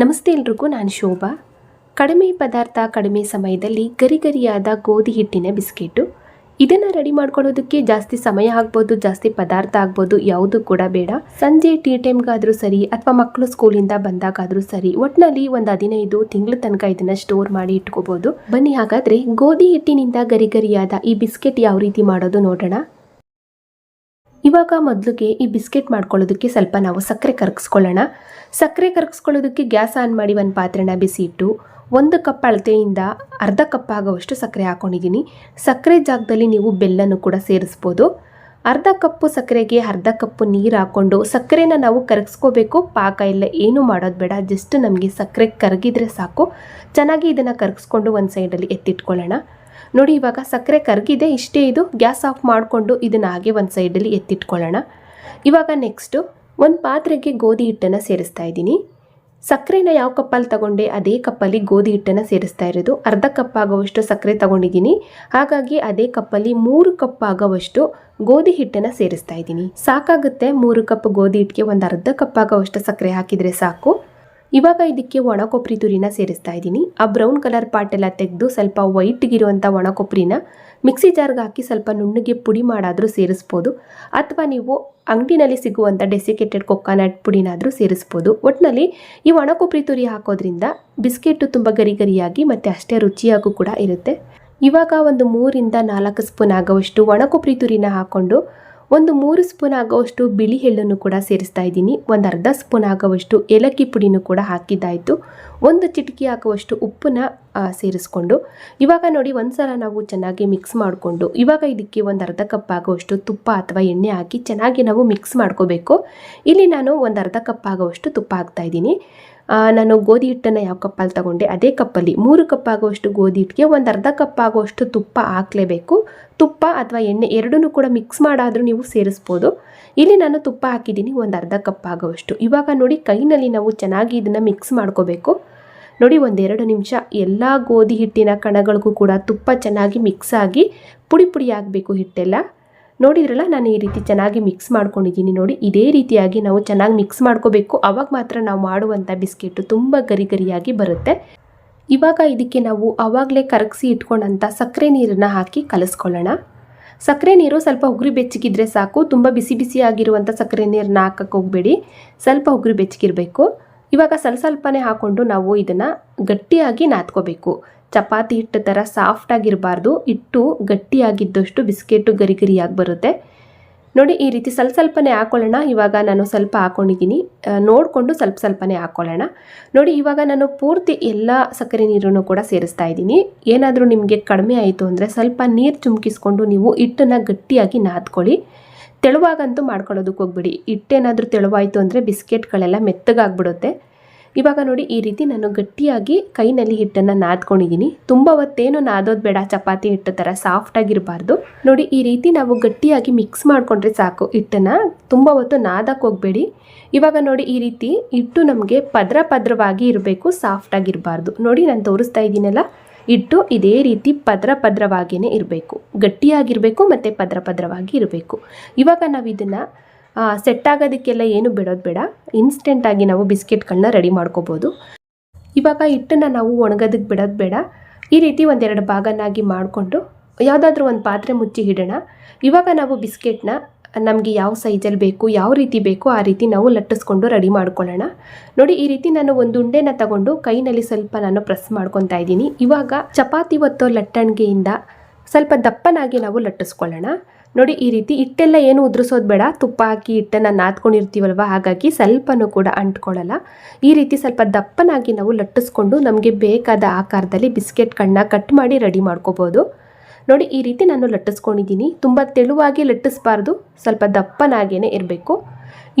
ನಮಸ್ತೆ ಎಲ್ರಿಗೂ, ನಾನು ಶೋಭಾ. ಕಡಿಮೆ ಪದಾರ್ಥ, ಕಡಿಮೆ ಸಮಯದಲ್ಲಿ ಗರಿಗರಿಯಾದ ಗೋಧಿ ಹಿಟ್ಟಿನ ಬಿಸ್ಕೆಟು. ಇದನ್ನು ರೆಡಿ ಮಾಡ್ಕೊಳ್ಳೋದಕ್ಕೆ ಜಾಸ್ತಿ ಸಮಯ ಆಗ್ಬೋದು, ಜಾಸ್ತಿ ಪದಾರ್ಥ ಆಗ್ಬೋದು, ಯಾವುದು ಕೂಡ ಬೇಡ. ಸಂಜೆ ಟೀ ಟೈಮ್ಗಾದರೂ ಸರಿ ಅಥವಾ ಮಕ್ಕಳು ಸ್ಕೂಲಿಂದ ಬಂದಾಗಾದರೂ ಸರಿ ಒಟ್ಟಿನಲ್ಲಿ ಒಂದು ಹದಿನೈದು ತಿಂಗಳ ತನಕ ಇದನ್ನು ಸ್ಟೋರ್ ಮಾಡಿ ಇಟ್ಕೋಬೋದು. ಬನ್ನಿ ಹಾಗಾದರೆ, ಗೋಧಿ ಹಿಟ್ಟಿನಿಂದ ಗರಿಗರಿಯಾದ ಈ ಬಿಸ್ಕೆಟ್ ಯಾವ ರೀತಿ ಮಾಡೋದು ನೋಡೋಣ. ಇವಾಗ ಮೊದಲಿಗೆ ಈ ಬಿಸ್ಕೆಟ್ ಮಾಡ್ಕೊಳ್ಳೋದಕ್ಕೆ ಸ್ವಲ್ಪ ನಾವು ಸಕ್ಕರೆ ಕರಗಿಸ್ಕೊಳ್ಳೋಣ. ಸಕ್ಕರೆ ಕರಗಿಸ್ಕೊಳ್ಳೋದಕ್ಕೆ ಗ್ಯಾಸ್ ಆನ್ ಮಾಡಿ ಒಂದು ಪಾತ್ರೆನ ಬಿಸಿ ಇಟ್ಟು ಒಂದು ಕಪ್ ಅಳತೆಯಿಂದ ಅರ್ಧ ಕಪ್ ಆಗೋವಷ್ಟು ಸಕ್ಕರೆ ಹಾಕೊಂಡಿದ್ದೀನಿ. ಸಕ್ಕರೆ ಜಾಗದಲ್ಲಿ ನೀವು ಬೆಲ್ಲನೂ ಕೂಡ ಸೇರಿಸ್ಬೋದು. ಅರ್ಧ ಕಪ್ಪು ಸಕ್ಕರೆಗೆ ಅರ್ಧ ಕಪ್ಪು ನೀರು ಹಾಕ್ಕೊಂಡು ಸಕ್ಕರೆನ ನಾವು ಕರಗಿಸ್ಕೋಬೇಕು. ಪಾಕ ಇಲ್ಲ, ಏನೂ ಮಾಡೋದು ಬೇಡ. ಜಸ್ಟ್ ನಮಗೆ ಸಕ್ಕರೆ ಕರಗಿದ್ರೆ ಸಾಕು. ಚೆನ್ನಾಗಿ ಇದನ್ನು ಕರಗಿಸ್ಕೊಂಡು ಒಂದು ಸೈಡಲ್ಲಿ ಎತ್ತಿಟ್ಕೊಳ್ಳೋಣ. ನೋಡಿ, ಇವಾಗ ಸಕ್ಕರೆ ಕರಗಿದೆ, ಇಷ್ಟೇ ಇದು. ಗ್ಯಾಸ್ ಆಫ್ ಮಾಡಿಕೊಂಡು ಇದನ್ನು ಹಾಗೆ ಒಂದು ಸೈಡಲ್ಲಿ ಎತ್ತಿಟ್ಕೊಳ್ಳೋಣ. ಇವಾಗ ನೆಕ್ಸ್ಟು ಒಂದು ಪಾತ್ರೆಗೆ ಗೋಧಿ ಹಿಟ್ಟನ್ನು ಸೇರಿಸ್ತಾ ಇದ್ದೀನಿ. ಸಕ್ಕರೆನ ಯಾವ ಕಪ್ಪಲ್ಲಿ ತಗೊಂಡೆ, ಅದೇ ಕಪ್ಪಲ್ಲಿ ಗೋಧಿ ಹಿಟ್ಟನ್ನು ಸೇರಿಸ್ತಾ ಇರೋದು. ಅರ್ಧ ಕಪ್ ಆಗುವಷ್ಟು ಸಕ್ಕರೆ ತಗೊಂಡಿದ್ದೀನಿ. ಹಾಗಾಗಿ ಅದೇ ಕಪ್ಪಲ್ಲಿ ಮೂರು ಕಪ್ ಆಗೋವಷ್ಟು ಗೋಧಿ ಹಿಟ್ಟನ್ನು ಸೇರಿಸ್ತಾ ಇದ್ದೀನಿ. ಸಾಕಾಗುತ್ತೆ ಮೂರು ಕಪ್ ಗೋಧಿ ಹಿಟ್ಟಿಗೆ ಒಂದು ಅರ್ಧ ಕಪ್ ಆಗೋವಷ್ಟು ಸಕ್ಕರೆ ಹಾಕಿದರೆ ಸಾಕು. ಇವಾಗ ಇದಕ್ಕೆ ಒಣ ಕೊಬ್ಬರಿ ತುರಿನ ಸೇರಿಸ್ತಾ ಇದ್ದೀನಿ. ಆ ಬ್ರೌನ್ ಕಲರ್ ಪಾಟ್ ಎಲ್ಲ ತೆಗೆದು ಸ್ವಲ್ಪ ವೈಟ್ಗಿರುವಂಥ ಒಣ ಕೊಬ್ಬರಿನ ಮಿಕ್ಸಿ ಜಾರ್ಗೆ ಹಾಕಿ ಸ್ವಲ್ಪ ನುಣ್ಣಗೆ ಪುಡಿ ಮಾಡಾದರೂ ಸೇರಿಸ್ಬೋದು. ಅಥವಾ ನೀವು ಅಂಗಡಿನಲ್ಲಿ ಸಿಗುವಂಥ ಡೆಸಿಕೇಟೆಡ್ ಕೊಕ್ಕಾನಟ್ ಪುಡಿನಾದರೂ ಸೇರಿಸ್ಬೋದು. ಒಟ್ಟಿನಲ್ಲಿ ಈ ಒಣ ಕೊಬ್ಬರಿ ತುರಿ ಹಾಕೋದ್ರಿಂದ ಬಿಸ್ಕೆಟು ತುಂಬ ಗರಿ ಗರಿಯಾಗಿ ಮತ್ತು ಅಷ್ಟೇ ರುಚಿಯಾಗೂ ಕೂಡ ಇರುತ್ತೆ. ಇವಾಗ ಒಂದು ಮೂರಿಂದ ನಾಲ್ಕು ಸ್ಪೂನ್ ಆಗೋವಷ್ಟು ಒಣ ಕೊಬ್ಬರಿ ತುರಿನ ಹಾಕ್ಕೊಂಡು ಒಂದು ಮೂರು ಸ್ಪೂನ್ ಆಗುವಷ್ಟು ಬಿಳಿ ಎಳ್ಳನ್ನು ಕೂಡ ಸೇರಿಸ್ತಾ ಇದ್ದೀನಿ. ಒಂದು ಅರ್ಧ ಸ್ಪೂನ್ ಆಗುವಷ್ಟು ಏಲಕ್ಕಿ ಪುಡಿನೂ ಕೂಡ ಹಾಕಿದ್ದಾಯಿತು. ಒಂದು ಚಿಟಿಕೆ ಹಾಕುವಷ್ಟು ಉಪ್ಪನ್ನ ಸೇರಿಸ್ಕೊಂಡು. ಇವಾಗ ನೋಡಿ, ಒಂದ್ಸಲ ನಾವು ಚೆನ್ನಾಗಿ ಮಿಕ್ಸ್ ಮಾಡಿಕೊಂಡು, ಇವಾಗ ಇದಕ್ಕೆ ಒಂದು ಅರ್ಧ ಕಪ್ ಆಗುವಷ್ಟು ತುಪ್ಪ ಅಥವಾ ಎಣ್ಣೆ ಹಾಕಿ ಚೆನ್ನಾಗಿ ನಾವು ಮಿಕ್ಸ್ ಮಾಡ್ಕೋಬೇಕು. ಇಲ್ಲಿ ನಾನು ಒಂದು ಅರ್ಧ ಕಪ್ ಆಗುವಷ್ಟು ತುಪ್ಪ ಹಾಕ್ತಾ ಇದ್ದೀನಿ. ನಾನು ಗೋಧಿ ಹಿಟ್ಟನ್ನು ಯಾವ ಕಪ್ಪಲ್ಲಿ ತಗೊಂಡೆ? ಅದೇ ಕಪ್ಪಲ್ಲಿ. ಮೂರು ಕಪ್ ಆಗುವಷ್ಟು ಗೋಧಿ ಹಿಟ್ಟಿಗೆ ಒಂದು ಅರ್ಧ ಕಪ್ ಆಗುವಷ್ಟು ತುಪ್ಪ ಹಾಕಲೇಬೇಕು. ತುಪ್ಪ ಅಥವಾ ಎಣ್ಣೆ ಎರಡನ್ನೂ ಕೂಡ ಮಿಕ್ಸ್ ಮಾಡಾದರೂ ನೀವು ಸೇರಿಸ್ಬೋದು. ಇಲ್ಲಿ ನಾನು ತುಪ್ಪ ಹಾಕಿದ್ದೀನಿ ಒಂದು ಅರ್ಧ ಕಪ್ ಆಗುವಷ್ಟು ಇವಾಗ ನೋಡಿ ಕೈನಲ್ಲಿ ನಾವು ಚೆನ್ನಾಗಿ ಇದನ್ನು ಮಿಕ್ಸ್ ಮಾಡ್ಕೋಬೇಕು. ನೋಡಿ ಒಂದೆರಡು ನಿಮಿಷ. ಎಲ್ಲ ಗೋಧಿ ಹಿಟ್ಟಿನ ಕಣಗಳಿಗೂ ಕೂಡ ತುಪ್ಪ ಚೆನ್ನಾಗಿ ಮಿಕ್ಸ್ ಆಗಿ ಪುಡಿ ಪುಡಿ ಆಗಬೇಕು ಹಿಟ್ಟೆಲ್ಲ. ನೋಡಿದ್ರಲ್ಲ, ನಾನು ಈ ರೀತಿ ಚೆನ್ನಾಗಿ ಮಿಕ್ಸ್ ಮಾಡ್ಕೊಂಡಿದ್ದೀನಿ ನೋಡಿ. ಇದೇ ರೀತಿಯಾಗಿ ನಾವು ಚೆನ್ನಾಗಿ ಮಿಕ್ಸ್ ಮಾಡ್ಕೋಬೇಕು. ಅವಾಗ ಮಾತ್ರ ನಾವು ಮಾಡುವಂಥ ಬಿಸ್ಕೆಟು ತುಂಬ ಗರಿ ಗರಿಯಾಗಿ ಬರುತ್ತೆ. ಇವಾಗ ಇದಕ್ಕೆ ನಾವು ಆವಾಗಲೇ ಕರಗಿಸಿ ಇಟ್ಕೊಂಡಂಥ ಸಕ್ಕರೆ ನೀರನ್ನು ಹಾಕಿ ಕಲಿಸ್ಕೊಳ್ಳೋಣ. ಸಕ್ಕರೆ ನೀರು ಸ್ವಲ್ಪ ಉಗುರಿ ಬೆಚ್ಚಗಿದ್ರೆ ಸಾಕು. ತುಂಬ ಬಿಸಿ ಬಿಸಿ ಆಗಿರುವಂಥ ಸಕ್ಕರೆ ನೀರನ್ನ ಹಾಕಕ್ಕೆ ಹೋಗಬೇಡಿ. ಸ್ವಲ್ಪ ಉಗುರಿ ಬೆಚ್ಚಗಿರಬೇಕು. ಇವಾಗ ಸ್ವಲ್ಪ ಸ್ವಲ್ಪನೇ ಹಾಕ್ಕೊಂಡು ನಾವು ಇದನ್ನು ಗಟ್ಟಿಯಾಗಿ ನಾದ್ಕೋಬೇಕು. ಚಪಾತಿ ಹಿಟ್ಟು ಥರ ಸಾಫ್ಟಾಗಿರಬಾರ್ದು ಹಿಟ್ಟು ಗಟ್ಟಿಯಾಗಿದ್ದಷ್ಟು ಬಿಸ್ಕೆಟು ಗರಿ ಗರಿಯಾಗಿ ಬರುತ್ತೆ. ನೋಡಿ, ಈ ರೀತಿ ಸ್ವಲ್ಪ ಸ್ವಲ್ಪನೇ ಹಾಕೊಳ್ಳೋಣ. ಇವಾಗ ನಾನು ಸ್ವಲ್ಪ ಹಾಕೊಂಡಿದ್ದೀನಿ. ನೋಡಿಕೊಂಡು ಸ್ವಲ್ಪ ಸ್ವಲ್ಪನೇ ಹಾಕ್ಕೊಳ್ಳೋಣ ನೋಡಿ, ಇವಾಗ ನಾನು ಪೂರ್ತಿ ಎಲ್ಲ ಸಕ್ಕರೆ ನೀರನ್ನು ಕೂಡ ಸೇರಿಸ್ತಾ ಇದ್ದೀನಿ. ಏನಾದರೂ ನಿಮಗೆ ಕಡಿಮೆ ಆಯಿತು ಅಂದರೆ ಸ್ವಲ್ಪ ನೀರು ಚುಮ್ಕಿಸ್ಕೊಂಡು ನೀವು ಹಿಟ್ಟನ್ನು ಗಟ್ಟಿಯಾಗಿ ನಾದ್ಕೊಳ್ಳಿ. ತೆಳುವಾಗಂತೂ ಮಾಡ್ಕೊಳ್ಳೋದಕ್ಕೆ ಹೋಗ್ಬಿಡಿ. ಹಿಟ್ಟೇನಾದರೂ ತೆಳುವಾಯಿತು ಅಂದರೆ ಬಿಸ್ಕೆಟ್ಗಳೆಲ್ಲ ಮೆತ್ತಗಾಗ್ಬಿಡುತ್ತೆ. ಇವಾಗ ನೋಡಿ ಈ ರೀತಿ ನಾನು ಗಟ್ಟಿಯಾಗಿ ಕೈನಲ್ಲಿ ಹಿಟ್ಟನ್ನು ನಾದ್ಕೊಂಡಿದ್ದೀನಿ. ತುಂಬ ಹೊತ್ತೇನು ನಾದೋದು ಬೇಡ, ಚಪಾತಿ ಹಿಟ್ಟು ಥರ ಸಾಫ್ಟಾಗಿರಬಾರ್ದು ನೋಡಿ ಈ ರೀತಿ ನಾವು ಗಟ್ಟಿಯಾಗಿ ಮಿಕ್ಸ್ ಮಾಡಿಕೊಂಡ್ರೆ ಸಾಕು ಹಿಟ್ಟನ್ನು. ತುಂಬ ಹೊತ್ತು ನಾದಕ್ಕೆ ಹೋಗಬೇಡಿ. ಇವಾಗ ನೋಡಿ ಈ ರೀತಿ ಹಿಟ್ಟು ನಮಗೆ ಪದ್ರ ಪದ್ರವಾಗಿ ಇರಬೇಕು ಸಾಫ್ಟಾಗಿರಬಾರ್ದು ನೋಡಿ ನಾನು ತೋರಿಸ್ತಾ ಇದ್ದೀನಲ್ಲ, ಹಿಟ್ಟು ಇದೇ ರೀತಿ ಪದ್ರ ಪದ್ರವಾಗಿಯೇ ಇರಬೇಕು. ಗಟ್ಟಿಯಾಗಿರಬೇಕು ಮತ್ತು ಪದ್ರ ಪದ್ರವಾಗಿ ಇರಬೇಕು. ಇವಾಗ ನಾವು ಇದನ್ನು ಸೆಟ್ ಆಗೋದಕ್ಕೆಲ್ಲ ಏನು ಬಿಡೋದು ಬೇಡ. ಇನ್ಸ್ಟೆಂಟಾಗಿ ನಾವು ಬಿಸ್ಕೆಟ್ಗಳನ್ನ ರೆಡಿ ಮಾಡ್ಕೋಬೋದು. ಇವಾಗ ಹಿಟ್ಟನ್ನು ನಾವು ಒಣಗೋದಕ್ಕೆ ಬಿಡೋದು ಬೇಡ. ಈ ರೀತಿ ಒಂದೆರಡು ಭಾಗನಾಗಿ ಮಾಡಿಕೊಂಡು ಯಾವುದಾದ್ರೂ ಒಂದು ಪಾತ್ರೆ ಮುಚ್ಚಿ ಇಡೋಣ. ಇವಾಗ ನಾವು ಬಿಸ್ಕೆಟ್ನ ನಮಗೆ ಯಾವ ಸೈಜಲ್ಲಿ ಬೇಕು, ಯಾವ ರೀತಿ ಬೇಕೋ ಆ ರೀತಿ ನಾವು ಲಟ್ಟಿಸ್ಕೊಂಡು ರೆಡಿ ಮಾಡ್ಕೊಳ್ಳೋಣ. ನೋಡಿ, ಈ ರೀತಿ ನಾನು ಒಂದು ಉಂಡೆನ ತಗೊಂಡು ಕೈನಲ್ಲಿ ಸ್ವಲ್ಪ ನಾನು ಪ್ರೆಸ್ ಮಾಡ್ಕೊತಾ ಇದ್ದೀನಿ. ಇವಾಗ ಚಪಾತಿ ಒತ್ತೋ ಲಟ್ಟಣಿಗೆಯಿಂದ ಸ್ವಲ್ಪ ದಪ್ಪನಾಗಿ ನಾವು ಲಟ್ಟಿಸ್ಕೊಳ್ಳೋಣ. ನೋಡಿ, ಈ ರೀತಿ ಹಿಟ್ಟೆಲ್ಲ ಏನು ಉದುರಿಸೋದು ಬೇಡ. ತುಪ್ಪ ಹಾಕಿ ಹಿಟ್ಟನ್ನು ನಾದ್ಕೊಂಡಿರ್ತೀವಲ್ವ? ಹಾಗಾಗಿ ಸ್ವಲ್ಪನೂ ಕೂಡ ಅಂಟ್ಕೊಳ್ಳಲ್ಲ. ಈ ರೀತಿ ಸ್ವಲ್ಪ ದಪ್ಪನಾಗಿ ನಾವು ಲಟ್ಟಿಸ್ಕೊಂಡು ನಮಗೆ ಬೇಕಾದ ಆಕಾರದಲ್ಲಿ ಬಿಸ್ಕೆಟ್ಗಳನ್ನ ಕಟ್ ಮಾಡಿ ರೆಡಿ ಮಾಡ್ಕೋಬೋದು. ನೋಡಿ, ಈ ರೀತಿ ನಾನು ಲಟ್ಟಿಸ್ಕೊಂಡಿದ್ದೀನಿ. ತುಂಬ ತೆಳುವಾಗಿ ಲಟ್ಟಿಸ್ಬಾರ್ದು. ಸ್ವಲ್ಪ ದಪ್ಪನಾಗೇ ಇರಬೇಕು.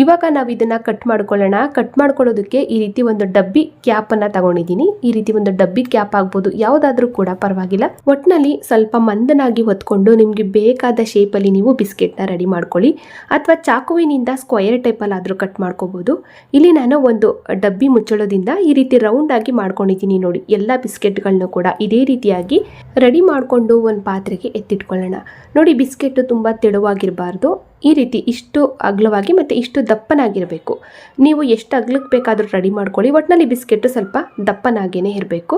ಇವಾಗ ನಾವು ಇದನ್ನು ಕಟ್ ಮಾಡ್ಕೊಳ್ಳೋಣ. ಕಟ್ ಮಾಡ್ಕೊಳ್ಳೋದಕ್ಕೆ ಈ ರೀತಿ ಒಂದು ಡಬ್ಬಿ ಕ್ಯಾಪನ್ನು ತಗೊಂಡಿದ್ದೀನಿ. ಈ ರೀತಿ ಒಂದು ಡಬ್ಬಿ ಕ್ಯಾಪ್ ಆಗ್ಬೋದು. ಯಾವುದಾದ್ರೂ ಕೂಡ ಪರವಾಗಿಲ್ಲ. ಒಟ್ಟಿನಲ್ಲಿ ಸ್ವಲ್ಪ ಮಂದನಾಗಿ ಹೊತ್ಕೊಂಡು ನಿಮಗೆ ಬೇಕಾದ ಶೇಪಲ್ಲಿ ನೀವು ಬಿಸ್ಕೆಟ್ನ ರೆಡಿ ಮಾಡ್ಕೊಳ್ಳಿ. ಅಥವಾ ಚಾಕುವಿನಿಂದ ಸ್ಕ್ವಯರ್ ಆದ್ರೂ ಕಟ್ ಮಾಡ್ಕೋಬೋದು. ಇಲ್ಲಿ ನಾನು ಒಂದು ಡಬ್ಬಿ ಮುಚ್ಚಳದಿಂದ ಈ ರೀತಿ ರೌಂಡ್ ಆಗಿ ಮಾಡ್ಕೊಂಡಿದ್ದೀನಿ ನೋಡಿ. ಎಲ್ಲ ಬಿಸ್ಕೆಟ್ಗಳನ್ನೂ ಕೂಡ ಇದೇ ರೀತಿಯಾಗಿ ರೆಡಿ ಮಾಡಿಕೊಂಡು ಒಂದು ಪಾತ್ರೆಗೆ ಎತ್ತಿಟ್ಕೊಳ್ಳೋಣ. ನೋಡಿ ಬಿಸ್ಕೆಟ್ ತುಂಬ ತೆಳುವಾಗಿರಬಾರ್ದು. ಈ ರೀತಿ ಇಷ್ಟು ಅಗಲವಾಗಿ ಮತ್ತು ಇಷ್ಟು ದಪ್ಪನಾಗಿರಬೇಕು. ನೀವು ಎಷ್ಟು ಅಗ್ಲಕ್ಕೆ ಬೇಕಾದರೂ ರೆಡಿ ಮಾಡ್ಕೊಳ್ಳಿ. ಒಟ್ಟಿನಲ್ಲಿ ಬಿಸ್ಕೆಟ್ಟು ಸ್ವಲ್ಪ ದಪ್ಪನಾಗೇನೆ ಇರಬೇಕು.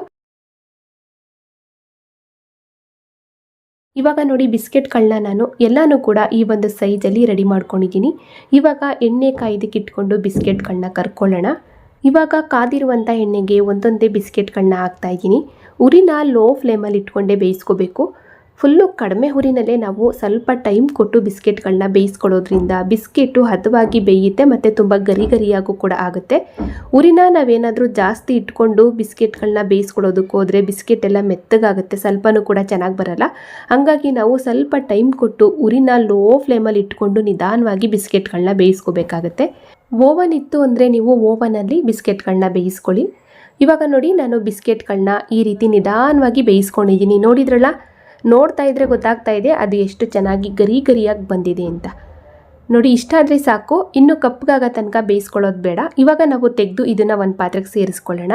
ಇವಾಗ ನೋಡಿ ಬಿಸ್ಕೆಟ್ಗಳನ್ನ ನಾನು ಎಲ್ಲನೂ ಕೂಡ ಈ ಒಂದು ಸೈಜಲ್ಲಿ ರೆಡಿ ಮಾಡ್ಕೊಂಡಿದ್ದೀನಿ. ಇವಾಗ ಎಣ್ಣೆ ಕಾಯ್ದಕ್ಕೆ ಇಟ್ಕೊಂಡು ಬಿಸ್ಕೆಟ್ಗಳನ್ನ ಕರ್ಕೊಳ್ಳೋಣ. ಇವಾಗ ಕಾದಿರುವಂಥ ಎಣ್ಣೆಗೆ ಒಂದೊಂದೇ ಬಿಸ್ಕೆಟ್ಗಳನ್ನ ಹಾಕ್ತಾ ಇದ್ದೀನಿ. ಉರಿನ ಲೋ ಫ್ಲೇಮಲ್ಲಿ ಇಟ್ಕೊಂಡೇ ಬೇಯಿಸ್ಕೋಬೇಕು. ಫುಲ್ಲು ಕಡಿಮೆ ಹುರಿನಲ್ಲೇ ನಾವು ಸ್ವಲ್ಪ ಟೈಮ್ ಕೊಟ್ಟು ಬಿಸ್ಕೆಟ್ಗಳನ್ನ ಬೇಯಿಸ್ಕೊಳ್ಳೋದ್ರಿಂದ ಬಿಸ್ಕೆಟು ಹದವಾಗಿ ಬೇಯುತ್ತೆ ಮತ್ತು ತುಂಬ ಗರಿ ಗರಿಯಾಗೂ ಕೂಡ ಆಗುತ್ತೆ. ಉರಿನ ನಾವೇನಾದರೂ ಜಾಸ್ತಿ ಇಟ್ಕೊಂಡು ಬಿಸ್ಕೆಟ್ಗಳನ್ನ ಬೇಯಿಸ್ಕೊಳ್ಳೋದಕ್ಕೆ ಹೋದರೆ ಬಿಸ್ಕೆಟ್ ಎಲ್ಲ ಮೆತ್ತಗಾಗುತ್ತೆ, ಸ್ವಲ್ಪನೂ ಕೂಡ ಚೆನ್ನಾಗಿ ಬರಲ್ಲ. ಹಾಗಾಗಿ ನಾವು ಸ್ವಲ್ಪ ಟೈಮ್ ಕೊಟ್ಟು ಉರಿನ ಲೋ ಫ್ಲೇಮಲ್ಲಿ ಇಟ್ಕೊಂಡು ನಿಧಾನವಾಗಿ ಬಿಸ್ಕೆಟ್ಗಳನ್ನ ಬೇಯಿಸ್ಕೋಬೇಕಾಗತ್ತೆ. ಓವನ್ ಇತ್ತು ಅಂದರೆ ನೀವು ಓವನಲ್ಲಿ ಬಿಸ್ಕೆಟ್ಗಳನ್ನ ಬೇಯಿಸ್ಕೊಳ್ಳಿ. ಇವಾಗ ನೋಡಿ ನಾನು ಬಿಸ್ಕೆಟ್ಗಳನ್ನ ಈ ರೀತಿ ನಿಧಾನವಾಗಿ ಬೇಯಿಸ್ಕೊಂಡಿದ್ದೀನಿ. ನೋಡಿದ್ರಲ್ಲ? ನೋಡ್ತಾ ಇದ್ರೆ ಗೊತ್ತಾಗ್ತಾ ಇದೆ ಅದು ಎಷ್ಟು ಚೆನ್ನಾಗಿ ಗರಿ ಗರಿಯಾಗಿ ಬಂದಿದೆ ಅಂತ. ನೋಡಿ, ಇಷ್ಟ ಆದರೆ ಸಾಕು. ಇನ್ನು ಕಪ್ಪಗಾಗ ತನಕ ಬೇಯಿಸ್ಕೊಳ್ಳೋದು ಬೇಡ. ಇವಾಗ ನಾವು ತೆಗೆದು ಇದನ್ನು ಒಂದು ಪಾತ್ರೆಗೆ ಸೇರಿಸ್ಕೊಳ್ಳೋಣ.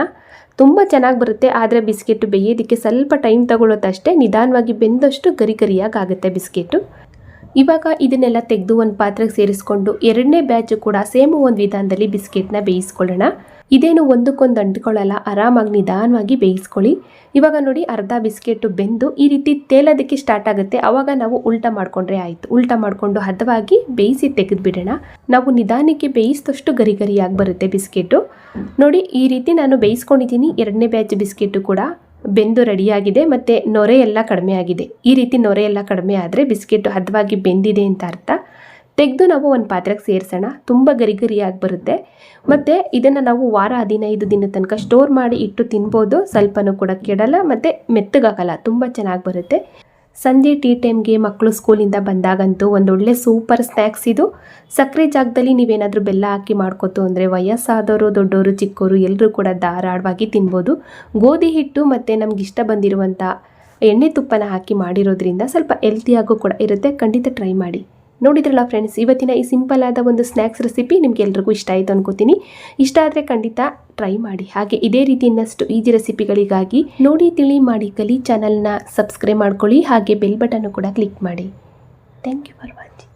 ತುಂಬ ಚೆನ್ನಾಗಿ ಬರುತ್ತೆ, ಆದರೆ ಬಿಸ್ಕೆಟ್ ಬೇಯೋದಕ್ಕೆ ಸ್ವಲ್ಪ ಟೈಮ್ ತಗೊಳ್ಳೋದಷ್ಟೇ ನಿಧಾನವಾಗಿ ಬೆಂದಷ್ಟು ಗರಿ ಗರಿಯಾಗಿ ಆಗುತ್ತೆ ಬಿಸ್ಕೆಟು. ಇವಾಗ ಇದನ್ನೆಲ್ಲ ತೆಗೆದು ಒಂದು ಪಾತ್ರೆಗೆ ಸೇರಿಸ್ಕೊಂಡು ಎರಡನೇ ಬ್ಯಾಚು ಕೂಡ ಸೇಮ್ ಒಂದು ವಿಧಾನದಲ್ಲಿ ಬಿಸ್ಕೆಟ್ನ ಬೇಯಿಸ್ಕೊಳ್ಳೋಣ. ಇದೇನು ಒಂದಕ್ಕೊಂದು ಅಂಟ್ಕೊಳ್ಳಲ್ಲ, ಆರಾಮಾಗಿ ನಿಧಾನವಾಗಿ ಬೇಯಿಸ್ಕೊಳ್ಳಿ. ಇವಾಗ ನೋಡಿ ಅರ್ಧ ಬಿಸ್ಕೆಟ್ ಬೆಂದು ಈ ರೀತಿ ತೇಲೋದಕ್ಕೆ ಸ್ಟಾರ್ಟ್ ಆಗುತ್ತೆ. ಆವಾಗ ನಾವು ಉಲ್ಟಾ ಮಾಡಿಕೊಂಡ್ರೆ ಆಯಿತು. ಉಲ್ಟಾ ಮಾಡಿಕೊಂಡು ಹದವಾಗಿ ಬೇಯಿಸಿ ತೆಗೆದು ಬಿಡೋಣ ನಾವು ನಿಧಾನಕ್ಕೆ ಬೇಯಿಸಿದಷ್ಟು ಗರಿ ಗರಿಯಾಗಿ ಬರುತ್ತೆ ಬಿಸ್ಕೆಟು. ನೋಡಿ ಈ ರೀತಿ ನಾನು ಬೇಯಿಸ್ಕೊಂಡಿದ್ದೀನಿ. ಎರಡನೇ ಬ್ಯಾಚ್ ಬಿಸ್ಕೆಟು ಕೂಡ. ಬೆಂದು ರೆಡಿಯಾಗಿದೆ ಮತ್ತು ನೊರೆ ಎಲ್ಲ ಕಡಿಮೆ ಆಗಿದೆ. ಈ ರೀತಿ ನೊರೆ ಎಲ್ಲ ಕಡಿಮೆ ಆದರೆ ಬಿಸ್ಕೆಟ್ ಹದವಾಗಿ ಬೆಂದಿದೆ ಅಂತ ಅರ್ಥ. ತೆಗೆದು ನಾವು ಒಂದು ಪಾತ್ರೆಗೆ ಸೇರಿಸೋಣ. ತುಂಬ ಗರಿ ಗರಿಯಾಗಿ ಬರುತ್ತೆ. ಮತ್ತು ಇದನ್ನು ನಾವು ವಾರ ಹದಿನೈದು ದಿನದ ತನಕ ಸ್ಟೋರ್ ಮಾಡಿ ಇಟ್ಟು ತಿನ್ಬೋದು. ಸ್ವಲ್ಪನೂ ಕೂಡ ಕೆಡಲ್ಲ, ಮತ್ತು ಮೆತ್ತಗಾಗಲ್ಲ. ತುಂಬ ಚೆನ್ನಾಗಿ ಬರುತ್ತೆ. ಸಂಜೆ ಟೀ ಟೈಮ್ಗೆ ಮಕ್ಕಳು ಸ್ಕೂಲಿಂದ ಬಂದಾಗಂತೂ ಒಂದೊಳ್ಳೆ ಸೂಪರ್ ಸ್ನ್ಯಾಕ್ಸ್ ಇದು. ಸಕ್ಕರೆ ಜಾಗದಲ್ಲಿ ನೀವೇನಾದರೂ ಬೆಲ್ಲ ಹಾಕಿ ಮಾಡ್ಕೋತು ಅಂದರೆ ವಯಸ್ಸಾದವರು, ದೊಡ್ಡವರು ಚಿಕ್ಕವರು ಎಲ್ಲರೂ ಕೂಡ ಧಾರಾಳವಾಗಿ ತಿನ್ಬೋದು. ಗೋಧಿ ಹಿಟ್ಟು ಮತ್ತು ಇಷ್ಟ ಬಂದಿರುವಂಥ ಎಣ್ಣೆ ತುಪ್ಪನ ಹಾಕಿ ಮಾಡಿರೋದ್ರಿಂದ ಸ್ವಲ್ಪ ಹೆಲ್ತಿಯಾಗೂ ಕೂಡ ಇರುತ್ತೆ. ಖಂಡಿತ ಟ್ರೈ ಮಾಡಿ. ನೋಡಿದ್ರಲ್ಲ ಫ್ರೆಂಡ್ಸ್ ಇವತ್ತಿನ ಈ ಸಿಂಪಲ್ ಆದ ಒಂದು ಸ್ನ್ಯಾಕ್ಸ್ ರೆಸಿಪಿ ನಿಮ್ಗೆ ಎಲ್ರಿಗೂ ಇಷ್ಟ ಆಯಿತು ಅನ್ಕೋತೀನಿ. ಇಷ್ಟ ಆದರೆ ಖಂಡಿತ ಟ್ರೈ ಮಾಡಿ. ಹಾಗೆ ಇದೇ ರೀತಿ ಇನ್ನಷ್ಟು ಈಜಿ ರೆಸಿಪಿಗಳಿಗಾಗಿ ನೋಡಿ, ತಿಳಿ ಮಾಡಿ ಕಲಿ ಚಾನಲ್ನ ಸಬ್ಸ್ಕ್ರೈಬ್ ಮಾಡ್ಕೊಳ್ಳಿ. ಹಾಗೆ ಬೆಲ್ ಬಟನ್ನು ಕೂಡ ಕ್ಲಿಕ್ ಮಾಡಿ. Thank you for watching